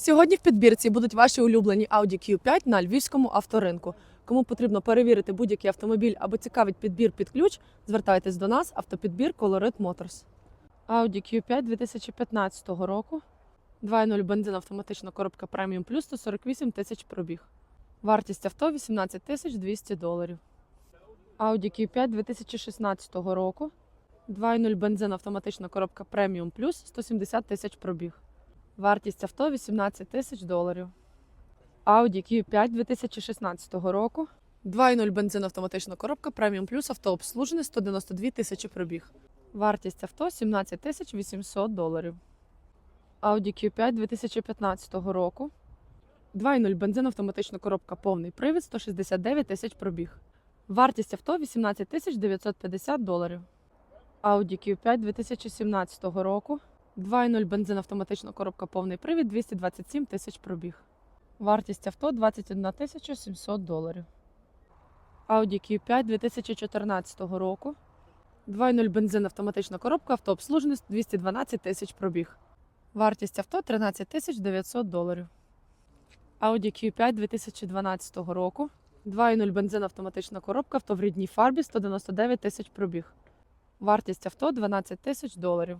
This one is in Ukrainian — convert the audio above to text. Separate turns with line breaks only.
Сьогодні в підбірці будуть ваші улюблені Audi Q5 на львівському авторинку. Кому потрібно перевірити будь-який автомобіль або цікавить підбір під ключ, звертайтесь до нас, автопідбір Colorit Motors. Audi Q5 2015 року. 2.0 бензин автоматична коробка Premium Plus 148 тисяч пробіг. Вартість авто 18 тисяч 200 доларів. Audi Q5 2016 року. 2.0 бензин автоматична коробка Premium Plus 170 тисяч пробіг. Вартість авто 18 тисяч доларів. Audi Q5 2016 року. 2.0 бензин автоматична коробка Premium Plus автообслужене 192 тисячі пробіг. Вартість авто 17 тисяч 800 доларів. Audi Q5 2015 року. 2.0 бензин автоматична коробка повний привід 169 тисяч пробіг. Вартість авто 18 тисяч 950 доларів. Audi Q5 2017 року. 2.0 бензин автоматична коробка повний привід 227 тисяч пробіг. Вартість авто 21 тисяча 700 доларів. Audi Q5 2014 року. 2.0 бензин автоматична коробка автообслуженість 212 тисяч пробіг. Вартість авто 13 тисяч 900 доларів. Audi Q5 2012 року. 2.0 бензин автоматична коробка авто в рідній фарбі 199 тисяч пробіг. Вартість авто 12 тисяч доларів.